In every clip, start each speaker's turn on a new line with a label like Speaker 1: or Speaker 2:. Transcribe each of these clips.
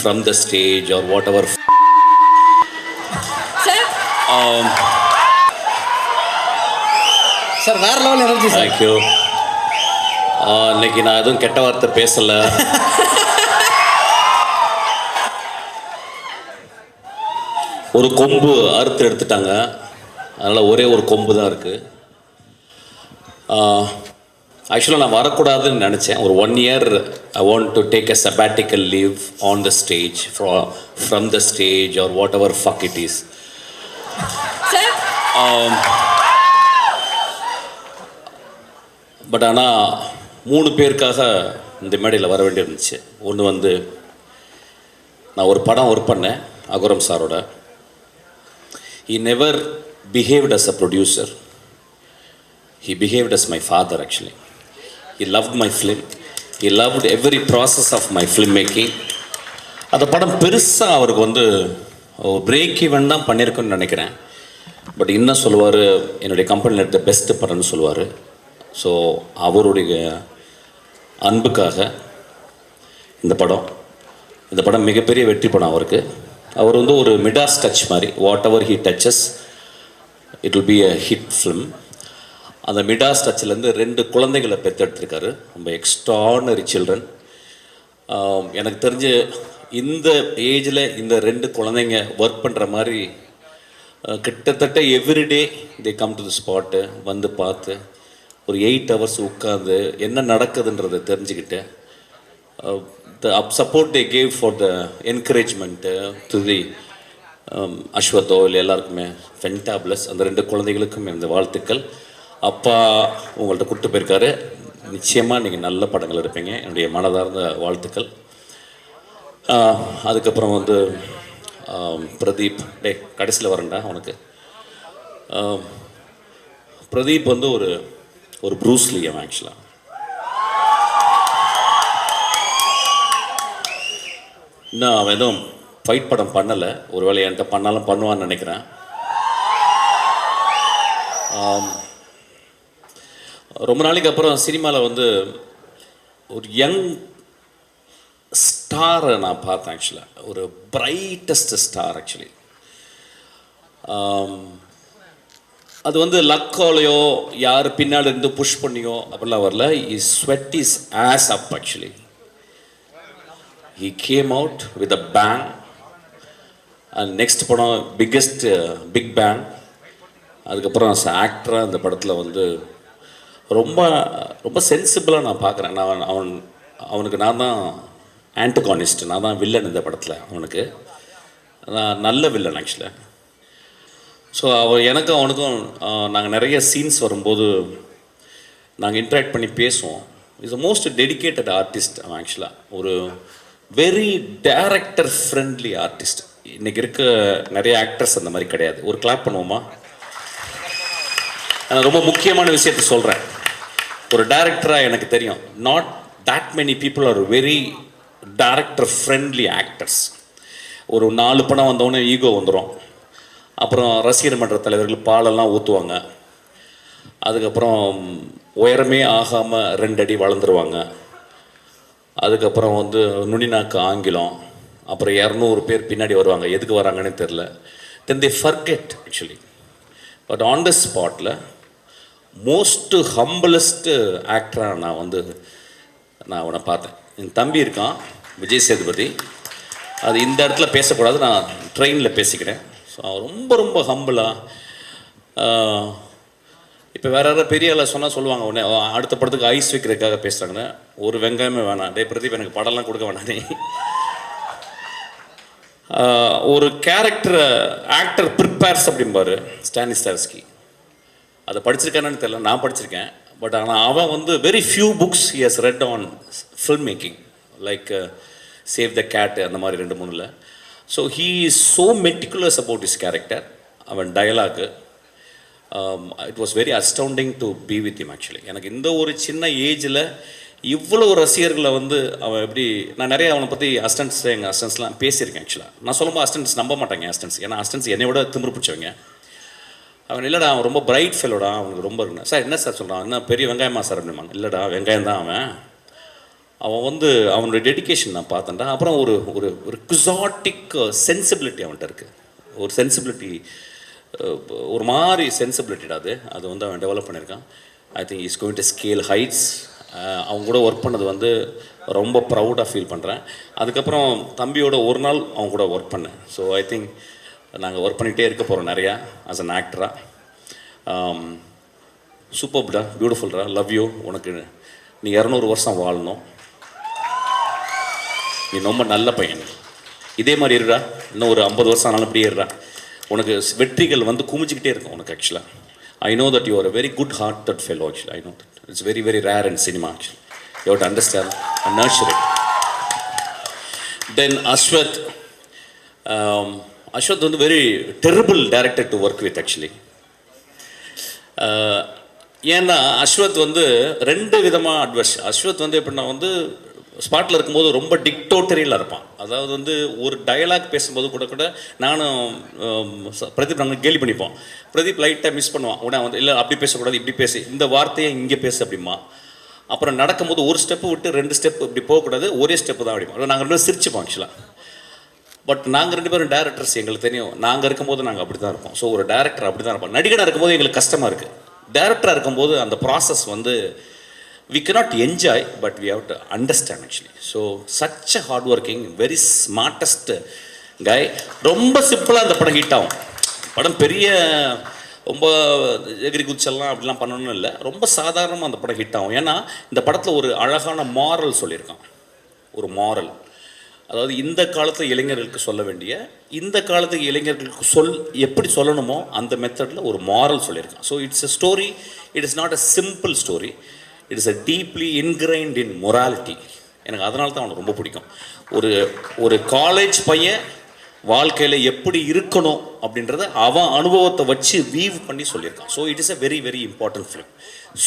Speaker 1: from the stage or whatever.
Speaker 2: Sir
Speaker 1: Um,
Speaker 3: sir வேற level energy sir
Speaker 1: thank you. Uh, இன்னைக்கு நான் எதுவும் கெட்ட வார்த்தை பேசல. ஒரு கொம்பு அறுத்து எடுத்துட்டாங்க. அதனால் ஒரே ஒரு கொம்பு தான் இருக்குது ஆக்சுவலாக நான் வரக்கூடாதுன்னு நினச்சேன். ஒரு one year I want to take a sabbatical leave on the stage from the stage or whatever fuck it is but ஆனால் மூணு பேருக்காக இந்த மேடையில் வர வேண்டியிருந்துச்சு. ஒன்று வந்து நான் ஒரு படம் ஒர்க் பண்ணேன் அகுரம் சாரோட. He never behaved as a producer he behaved as my father actually. He love my film he loved every process of my film making அந்த படம் பெருசாக அவருக்கு வந்து பிரேக் ஈவன் தான் பண்ணியிருக்குன்னு நினைக்கிறேன். பட் இன்னும் சொல்லுவார் என்னுடைய கம்பெனியில் எடுத்த பெஸ்ட்டு படம்னு சொல்லுவார். ஸோ அவருடைய அன்புக்காக இந்த படம் இந்த படம் மிகப்பெரிய வெற்றி படம் அவருக்கு. அவர் வந்து ஒரு மிடாஸ் டச் மாதிரி whatever he touches it will be a hit film அந்த மிடாஸ் டச்சிலேருந்து ரெண்டு குழந்தைகளை பெற்றெடுத்திருக்காரு. ரொம்ப எக்ஸ்ட்ரானரி சில்ட்ரன் எனக்கு தெரிஞ்சு இந்த ஏஜில் இந்த ரெண்டு குழந்தைங்க ஒர்க் பண்ணுற மாதிரி கிட்டத்தட்ட everyday they come to the spot வந்து பார்த்து ஒரு எயிட் ஹவர்ஸ் உட்காந்து என்ன நடக்குதுன்றதை தெரிஞ்சுக்கிட்டு the up support they gave for the encouragement to the அஸ்வத்தோ இல்லை எல்லாருக்குமே ஃபென்டாப்ளஸ் அந்த ரெண்டு குழந்தைகளுக்கும் இந்த வாழ்த்துக்கள். அப்பா உங்கள்கிட்ட கூப்பிட்டு போயிருக்காரு. நிச்சயமாக நீங்கள் நல்ல படங்கள் எடுப்பீங்க. என்னுடைய மனதார்ந்த வாழ்த்துக்கள். அதுக்கப்புறம் வந்து பிரதீப். டே கடைசியில் வரேன்டா உனக்கு. பிரதீப் வந்து ஒரு ஒரு ப்ரூஸ்லியம் ஆக்சுவலாக இன்னும் அவன் எதுவும் ஃபைட் படம் பண்ணலை. ஒருவேளை என்கிட்ட பண்ணாலும் பண்ணுவான்னு நினைக்கிறேன். ரொம்ப நாளைக்கு அப்புறம் சினிமாவில் வந்து ஒரு யங் ஸ்டாரை நான் பார்த்தேன் ஆக்சுவலாக ஒரு பிரைட்டஸ்ட் ஸ்டார் ஆக்சுவலி அது வந்து லக்கோலையோ யார் பின்னாடி இருந்து புஷ் பண்ணியோ அப்படிலாம் வரல. இ sweat is as up actually he came out with a bang and next படம் பிக்கெஸ்ட் பிக் பேங் அதுக்கப்புறம் ஆக்டராக அந்த படத்தில் வந்து ரொம்ப ரொம்ப சென்சிபிளாக நான் பார்க்குறேன். நான் அவன் அவனுக்கு நான் தான் ஆன்டகானிஸ்ட் நான் தான் வில்லன் இந்த படத்தில் அவனுக்கு. நான் நல்ல வில்லன் ஆக்சுவலாக ஸோ அவன் எனக்கும் அவனுக்கும் நாங்கள் நிறைய சீன்ஸ் வரும்போது நாங்கள் இன்ட்ராக்ட் பண்ணி பேசுவோம். Is a most dedicated artist அவன் ஆக்சுவலாக ஒரு வெரி டேரக்டர் ஃப்ரெண்ட்லி ஆர்டிஸ்ட் இன்றைக்கி இருக்க நிறைய ஆக்டர்ஸ் அந்த மாதிரி கிடையாது. ஒரு கிளாப் பண்ணுவோமா? நான் ரொம்ப முக்கியமான விஷயத்த சொல்கிறேன் ஒரு டேரக்டராக எனக்கு தெரியும். Not that many people are very director friendly actors ஒரு நாலு படம் வந்தவொடனே ஈகோ வந்துடும் அப்புறம் ரசிகர் மன்ற தலைவர்கள் பாலெல்லாம் ஊற்றுவாங்க அதுக்கப்புறம் உயரமே ஆகாமல் ரெண்டு அடி வளர்ந்துருவாங்க. அதுக்கப்புறம் வந்து நுனிநாக்கு ஆங்கிலம். அப்புறம் இரநூறு பேர் பின்னாடி வருவாங்க. எதுக்கு வராங்கன்னு தெரில then they forget actually but on the ஸ்பாட்டில் மோஸ்ட்டு ஹம்பிளஸ்ட்டு ஆக்டராக நான் வந்து நான் அவனை பார்த்தேன். என் தம்பி இருக்கான் விஜய் சேதுபதி. அது இந்த இடத்துல பேசக்கூடாது நான் ட்ரெயினில் பேசிக்கிறேன். ஸோ அவன் ரொம்ப ரொம்ப ஹம்பிளாக இப்போ வேற யாராவது பெரிய ஆளாக சொன்னால் சொல்லுவாங்க உடனே அடுத்த படத்துக்கு ஐஸ் வைக்கிறதுக்காக பேசுகிறாங்கன்னு ஒரு வெங்காயமே வேணாம். டே பிரதீப் எனக்கு படம்லாம் கொடுக்க வேணானே ஒரு கேரக்டரை ஆக்டர் ப்ரிப்பேர்ஸ் அப்படிம்பாரு ஸ்டானிஸ்டாஸ்கி அதை படிச்சிருக்கானு தெரியல. நான் படிச்சிருக்கேன். பட் ஆனால் அவன் வந்து very few books he read on film making like save the cat அந்த மாதிரி ரெண்டு மூணுல. So he is so meticulous about is character அவன் dialogue it was very astounding to be with him actually எனக்கு இந்த ஒரு சின்ன ஏஜில் இவ்வளோ ரசிகர்களை வந்து அவன் எப்படி நான் நிறைய அவனை பற்றி அஸ்டன்ஸ் எங்கள் அஸ்டன்ஸ்லாம் பேசியிருக்கேன் ஆக்சுவலாக நான் சொல்லும்போது அஸ்டன்ஸ் நம்ப மாட்டாங்க அஸ்டன்ஸ் ஏன்னா அஸ்டன்ஸ் என்னை விட திமிரு பிடிச்சவங்க. அவன் இல்லைடா அவன் ரொம்ப பிரைட் ஃபெல்லோடா அவனுக்கு ரொம்ப இருக்குண்ணா சார் என்ன சார் சொல்கிறான் என்ன பெரிய வெங்காயமா சார் அப்படிமா இல்லைடா வெங்காயம் தான் அவன். அவன் வந்து அவனுடைய டெடிகேஷன் நான் பார்த்தேன்டா. அப்புறம் ஒரு ஒரு ஒரு குசாட்டிக் சென்சிபிலிட்டி uh, அவன்கிட்ட இருக்குது ஒரு சென்சிபிலிட்டி uh, ஒரு மாதிரி சென்சிபிலிட்டிடா அது. அது வந்து அவன் டெவலப் பண்ணியிருக்கான். I think is going to scale heights அவங்க கூட ஒர்க் பண்ணது வந்து ரொம்ப ப்ரௌடாக ஃபீல் பண்ணுறேன் அதுக்கப்புறம் தம்பியோட ஒரு நாள் அவங்க கூட ஒர்க் பண்ணேன். ஸோ ஐ திங்க் நாங்கள் ஒர்க் பண்ணிகிட்டே இருக்க போகிறோம் நிறையா ஆஸ் அன் ஆக்டராக சூப்பர்டா பியூட்டிஃபுல்டா லவ் யூ உனக்கு நீ இரநூறு வருஷம் வாழணும். நீ ரொம்ப நல்ல பையன் இதே மாதிரி இருடா. இன்னும் ஒரு ஐம்பது வருஷம் ஆனாலும் இப்படியே இருடா. உனக்கு வெற்றிகள் வந்து குமிச்சிக்கிட்டே இருக்கும் உனக்கு ஆக்சுவலாக I know that you are a very good heart that fellow actually I know that it's very very rare in cinema actually you to understand and nurture it then Ashwath Ashwath வந்து very terrible director to work with actually ஏன்னா அஸ்வத் வந்து ரெண்டு விதமாக advice Ashwath வந்து எப்படின்னா வந்து ஸ்பாட்டில் இருக்கும்போது ரொம்ப டிக்டோட்டரியில் இருப்பான். அதாவது வந்து ஒரு டயலாக் பேசும்போது கூட கூட நானும் பிரதீப் நாங்கள் கேலி பண்ணிப்போம். பிரதீப் லைட்டாக மிஸ் பண்ணுவான். உடனே வந்து இல்லை அப்படி பேசக்கூடாது இப்படி பேசு. இந்த வார்த்தையை இங்கே பேசு அப்படிமா அப்புறம் நடக்கும்போது ஒரு ஸ்டெப்பு விட்டு ரெண்டு ஸ்டெப் இப்படி போகக்கூடாது ஒரே ஸ்டெப்பு தான் அப்படிமா நாங்கள் ரெண்டு சிரிச்சுப்போம் ஆக்சுவலாக பட் நாங்கள் ரெண்டு பேரும் டேரக்டர்ஸ் எங்களுக்கு தெரியும். நாங்கள் இருக்கும்போது நாங்கள் அப்படி தான் இருப்போம். ஸோ ஒரு டேரக்டர் அப்படி தான் இருப்போம். நடிகனாக இருக்கும்போது எங்களுக்கு கஷ்டமாக இருக்குது டேரக்டராக இருக்கும்போது அந்த ப்ராசஸ் வந்து we cannot enjoy but we have to understand actually so such a hard working very smartest guy ரொம்ப சிம்பிளாக அந்த படம் ஹிட் ஆகும். படம் பெரிய ரொம்ப எகிரி குச்செல்லாம் அப்படிலாம் பண்ணணும்னு இல்லை. ரொம்ப சாதாரணமாக அந்த படம் ஹிட் ஆகும். ஏன்னா இந்த படத்தில் ஒரு அழகான மாரல் சொல்லியிருக்கான். ஒரு மாரல் அதாவது இந்த காலத்து இளைஞர்களுக்கு சொல்ல வேண்டிய இந்த காலத்து இளைஞர்களுக்கு சொல் எப்படி சொல்லணுமோ அந்த மெத்தடில் ஒரு மாரல் சொல்லியிருக்கான். So it's a story it is not a simple story it is a deeply ingrained in morality எனக்கு அதனால தான் அவனுக்கு ரொம்ப பிடிக்கும். ஒரு ஒரு காலேஜ் பையன் வாழ்க்கையில் எப்படி இருக்கணும் அப்படின்றத அவன் அனுபவத்தை வச்சு வீவ் பண்ணி சொல்லியிருக்கான். So it is a very very important film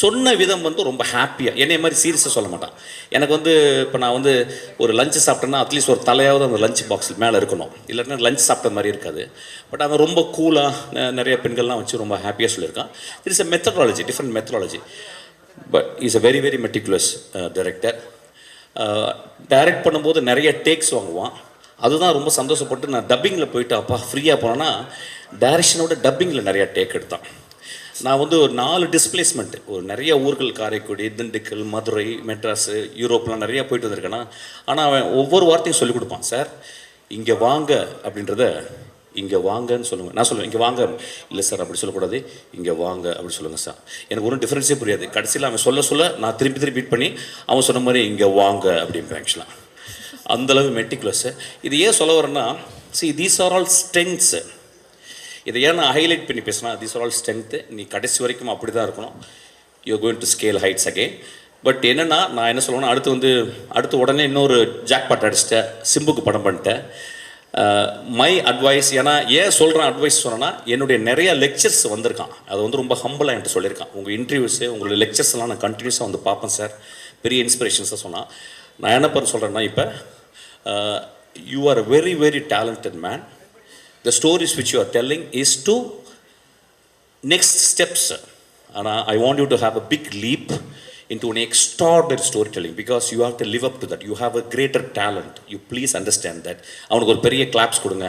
Speaker 1: சொன்ன விதம் வந்து ரொம்ப ஹாப்பியாக என்னைய மாதிரி சீரியஸாக சொல்ல மாட்டான். எனக்கு வந்து இப்போ நான் வந்து ஒரு லஞ்ச் சாப்பிட்டேன்னா அட்லீஸ்ட் ஒரு தலையாவது அந்த லஞ்ச் பாக்ஸில் மேலே இருக்கணும். இல்லைன்னா லஞ்ச் சாப்பிட்ட மாதிரி இருக்காது. பட் அவன் ரொம்ப கூலாக நிறைய பெண்கள்லாம் வச்சு ரொம்ப ஹாப்பியாக சொல்லியிருக்கான். It is a methodology different methodology but is a very very meticulous director direct பண்ணும்போது நிறைய டேக்ஸ் வாங்குவான். அதுதான் ரொம்ப சந்தோஷப்பட்டு நான் டப்பிங்கில் போயிட்டு அப்பா ஃப்ரீயாக போனேன்னா டைரக்ஷனோட டப்பிங்கில் நிறையா டேக் எடுத்தான். நான் வந்து ஒரு நாலு டிஸ்பிளேஸ்மெண்ட் ஒரு நிறைய ஊர்கள் காரைக்குடி திண்டுக்கல் மதுரை மெட்ராஸு யூரோப்லாம் நிறையா போயிட்டு வந்திருக்கேன்னா ஆனால் அவன் ஒவ்வொரு வார்த்தையும் சொல்லிக் கொடுப்பான் சார் இங்கே வாங்க அப்படின்றத இங்கே வாங்கன்னு சொல்லுங்கள் நான் சொல்லுவேன் இங்கே வாங்க. இல்லை சார் அப்படி சொல்லக்கூடாது. இங்கே வாங்க அப்படி சொல்லுங்கள் சார். எனக்கு ஒன்றும் டிஃப்ரென்ஸே புரியாது. கடைசியில் அவன் சொல்ல சொல்ல நான் திருப்பி திருப்பி பீட் பண்ணி அவன் சொன்ன மாதிரி இங்கே வாங்க அப்படிம்பேன் ஆக்சுவலாக அந்தளவு மெட்டிகுலஸு இது ஏன் சொல்ல வரேன்னா see these are all strengths இதை ஏன் நான் ஹைலைட் பண்ணி பேசினா தீஸ் ஆர் ஆல் ஸ்ட்ரென்த்து நீ கடைசி வரைக்கும் அப்படி தான் இருக்கணும். You going to scale heights again but என்னென்னா நான் என்ன சொல்லுவேன்னா அடுத்து வந்து அடுத்து உடனே இன்னொரு ஜாக்பாட் அடிச்சிட்டேன். சிம்புக்கு படம் பண்ணிட்டேன். மை அட்வைஸ் ஏன்னா ஏன் சொல்கிறேன் அட்வைஸ் சொன்னேன்னா என்னுடைய நிறைய லெக்சர்ஸ் வந்திருக்கான். அது வந்து ரொம்ப ஹம்பிளாக என்கிட்ட சொல்லியிருக்கான். உங்கள் இன்டர்வியூஸு உங்களுடைய லெக்சர்ஸ்லாம் நான் கண்டினியூஸாக வந்து பார்ப்பேன் சார் பெரிய இன்ஸ்பிரேஷன்ஸாக சொன்னால் நான் என்ன பண்ண சொல்கிறேன்னா இப்போ you are a very very talented man the stories which you are telling is to next steps ஆனால் I want you to have a big leap into an extraordinary storytelling because you have to live up to that you have a greater talent you please understand that அவனுக்கு ஒரு பெரிய claps கொடுங்க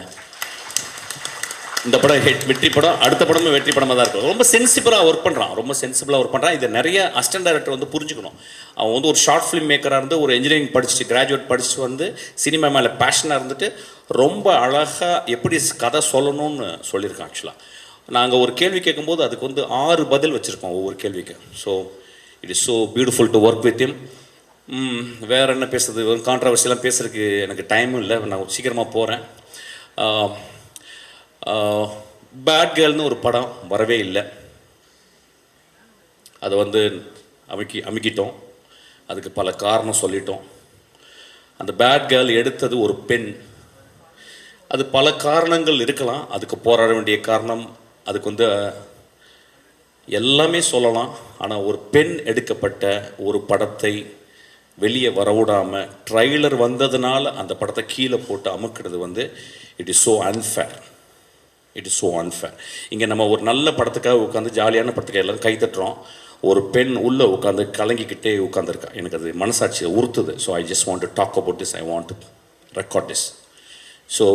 Speaker 1: இந்த படம் hit வெற்றி படம் அடுத்த படமும் வெற்றி படமாக தான் இருக்கும். ரொம்ப சென்சிபிளாக ஒர்க் பண்ணுறான் ரொம்ப சென்சிபிளாக ஒர்க் பண்ணுறான் இதை நிறைய அஸ்டன் டைரக்டர் வந்து புரிஞ்சுக்கணும். அவன் வந்து ஒரு ஷார்ட் ஃபிலிம் மேக்கராக இருந்து ஒரு இன்ஜினியரிங் படிச்சுட்டு கிராஜுவேட் படிச்சுட்டு வந்து சினிமா மேலே பேஷனாக இருந்துட்டு ரொம்ப அழகாக எப்படி கதை சொல்லணும்னு சொல்லியிருக்கான் ஆக்சுவலாக நாங்கள் ஒரு கேள்வி கேட்கும்போது அதுக்கு வந்து ஆறு பதில் வச்சுருக்கோம் ஒவ்வொரு கேள்விக்கு so it is so beautiful to work with him வேறு என்ன பேசுறது? வெறும் கான்ட்ரவர்சியெல்லாம் பேசுறதுக்கு எனக்கு டைமும் இல்லை. நான் சீக்கிரமாக போகிறேன் பேட் கேர்ள்னு ஒரு படம் வரவே இல்லை. அதை வந்து அமுக்கி அமுக்கிட்டோம். அதுக்கு பல காரணம் சொல்லிட்டோம். அந்த பேட் கேர்ள் எடுத்தது ஒரு பெண். அது பல காரணங்கள் இருக்கலாம். அதுக்கு போராட வேண்டிய காரணம் அதுக்கு வந்து எல்லாமே சொல்லலாம். ஆனால் ஒரு பெண் எடுக்கப்பட்ட ஒரு படத்தை வெளியே வரவிடாமல் ட்ரைலர் வந்ததுனால அந்த படத்தை கீழே போட்டு அமுக்கிறது வந்து it is so unfair it is so unfair இங்கே நம்ம ஒரு நல்ல படத்துக்காக உட்காந்து ஜாலியான படத்துக்காக எல்லாரும் கை தட்டுறோம். ஒரு பெண் உள்ளே உட்காந்து கலங்கிக்கிட்டே உட்காந்துருக்கா எனக்கு அது மனசாட்சியை உறுத்துது. So I just want to talk about this I want to record this so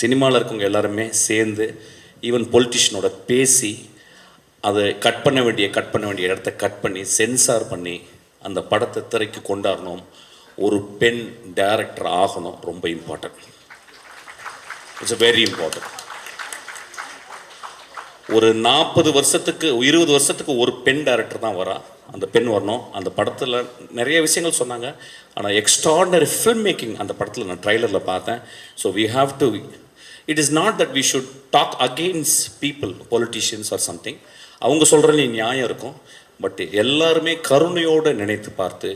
Speaker 1: சினிமாவில் இருக்கவங்க எல்லாருமே சேர்ந்து ஈவன் பொலிட்டிஷியனோட பேசி அதை கட் பண்ண வேண்டிய கட் பண்ண வேண்டிய இடத்த கட் பண்ணி சென்சார் பண்ணி அந்த படத்தை திரைக்கு கொண்டாடணும். ஒரு பெண் டைரக்டர் ஆகணும். ரொம்ப இம்பார்ட்டன்ட் இட்ஸ் வெரி இம்பார்ட்டன்ட் ஒரு நாற்பது வருஷத்துக்கு இருபது வருஷத்துக்கு ஒரு பெண் டேரக்டர் தான் வரா. அந்த பெண் வரணும். அந்த படத்தில் நிறைய விஷயங்கள் சொன்னாங்க. ஆனால் எக்ஸ்ட்ராடனரி ஃபில்ம் மேக்கிங் அந்த படத்தில் நான் ட்ரைலரில் பார்த்தேன். So we have to it is not that we should talk against people politicians or something அவங்க சொல்கிறதுல நியாயம் இருக்கும். பட் எல்லாருமே கருணையோடு நினைத்து பார்த்து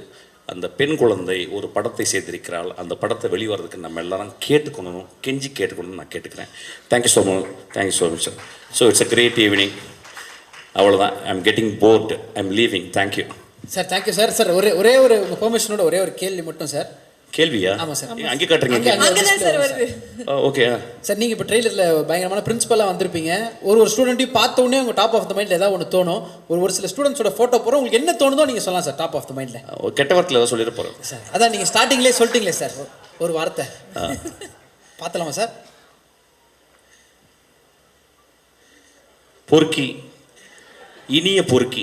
Speaker 1: அந்த பெண் குழந்தை ஒரு படத்தை செய்திருக்கிறாள் அந்த படத்தை வெளிவரதுக்கு நம்ம எல்லாரும் கேட்டுக்கணும் கெஞ்சி கேட்டுக்கணும்னு நான் கேட்டுக்கிறேன். Thank you so much thank you so much sir so it's a great evening அவ்வளோதான் I am getting bored I am leaving thank you
Speaker 3: sir thank you sir sir ஒரே ஒரே ஒரு உங்கள் பெர்மிஷனோட ஒரே ஒரு கேள்வி மட்டும் சார்
Speaker 1: கேள்வியா?
Speaker 3: ஆமா சார்.
Speaker 1: அங்கே காட்டுறீங்க. ஓகே
Speaker 3: சார் நீங்கள் இப்போ ட்ரெயிலரில் பயங்கரமான பிரின்சிபலாக வந்திருப்பீங்க. ஒரு ஒரு ஸ்டூடெண்ட்டையும் பார்த்த உடனே உங்கள் டாப் ஆஃப் த மைண்டில் ஏதாவது ஒன்று தோணும். ஒரு ஒரு சில ஸ்டூடெண்ட்ஸோட ஃபோட்டோ போகிறோம் உங்களுக்கு என்ன தோணுதோ நீங்கள் சொல்லலாம் சார் டாப் ஆஃப் த மைண்டில்
Speaker 1: கெட்ட வார்த்தையில் ஏதாவது சொல்லிட போகிறேன்
Speaker 3: சார் அதான் நீங்கள் ஸ்டார்டிங்லேயே சொல்லிட்டீங்களே சார் ஒரு வார்த்தை. பார்த்தலாமா சார்?
Speaker 1: பொறுக்கி. இனிய பொறுக்கி.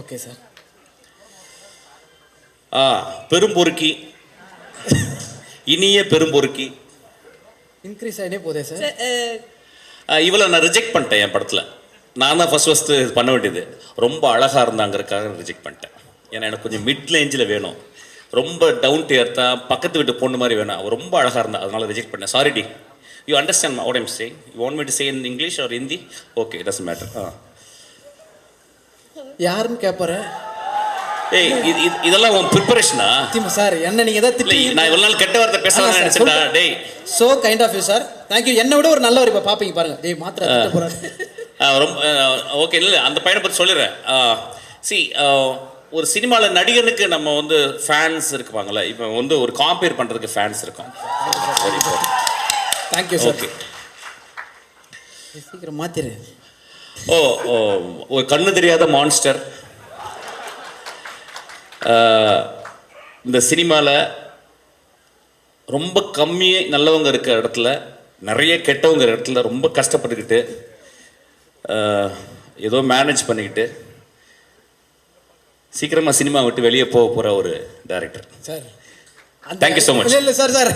Speaker 3: ஓகே சார்
Speaker 1: ஆ பெரும்பொறுக்கி. இனிய பெரும்பொறுக்கி.
Speaker 3: இன்க்ரீஸ் ஆகினே போதே சார்
Speaker 1: இவளை நான் ரிஜெக்ட் பண்ணிட்டேன் என் படத்தில். நான் தான் ஃபஸ்ட் ஃபஸ்ட்டு பண்ண வேண்டியது. ரொம்ப அழகாக இருந்தாங்கிறதுக்காக ரிஜெக்ட் பண்ணிட்டேன். ஏன்னா எனக்கு கொஞ்சம் மிட் ரேஞ்சில் வேணும். ரொம்ப டவுன் டு எர்த்தா பக்கத்து வீட்டு பொண்ணு மாதிரி வேணும். அவள் ரொம்ப அழகாக இருந்தா அதனால ரிஜெக்ட் பண்ணேன் sorry do you understand what I'm say you want me to say in English or Hindi okay does matter ஆ.
Speaker 3: யாருன்னு கேட்பாரு
Speaker 1: ஏய் இது இது- இதெல்லாம் உன் ப்ரிப்பரேஷனா
Speaker 3: திமுக சார் என்ன எதாவது
Speaker 1: இல்லை
Speaker 3: திட்டி
Speaker 1: நான் இவ்வளோ நாள் கெட்ட வார்த்தை பேசலாம்னு நினச்சிட்டா டேய்.
Speaker 3: So kind of you sir thank you என்னை விட ஒரு நல்லவர் இப்போ பார்ப்பீங்க பாருங்க. டேய் மாத்திரை திட்ட போறாரு.
Speaker 1: ரொம்ப ஓகே இல்லை அந்த பையனை பற்றி சொல்லிடுறேன். சி ஒரு சினிமாவில் நடிகனுக்கு நம்ம வந்து ஃபேன்ஸ் இருப்பாங்கல்ல இப்போ வந்து ஒரு காம்பேர் பண்ணுறதுக்கு ஃபேன்ஸ் இருக்கும்.
Speaker 3: தேங்க்யூ சார்
Speaker 1: ஓகே
Speaker 3: சீக்கிரம் மாத்திரு.
Speaker 1: ஓ ஓ ஒரு கண்ணு தெரியாத மான்ஸ்டர் இந்த சினிமாவில் ரொம்ப கம்மி நல்லவங்க இருக்கிற இடத்துல நிறைய கெட்டவங்க இருக்கிற இடத்துல ரொம்ப கஷ்டப்பட்டுக்கிட்டு ஏதோ மேனேஜ் பண்ணிக்கிட்டு சீக்கிரமாக சினிமா விட்டு வெளியே போக போகிற ஒரு director
Speaker 3: sir
Speaker 1: Thank you so much.
Speaker 3: இல்ல இல்ல சார் சார்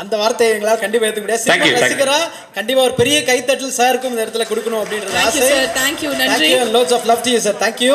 Speaker 3: அந்த வார்த்தையை எங்களால் கண்டிப்பா ஏத்துக்க முடியாது
Speaker 1: Thank you,
Speaker 3: cinema
Speaker 1: thank you.
Speaker 3: ரசிகரா கண்டிப்பா ஒரு பெரிய கைத்தட்டல் சாருக்கும் இந்த இடத்துல கொடுக்கணும் அப்படின்றது
Speaker 2: Thank you,
Speaker 3: ஆசை
Speaker 2: sir. Thank you. நன்றி.
Speaker 3: Lots of love to you sir thank you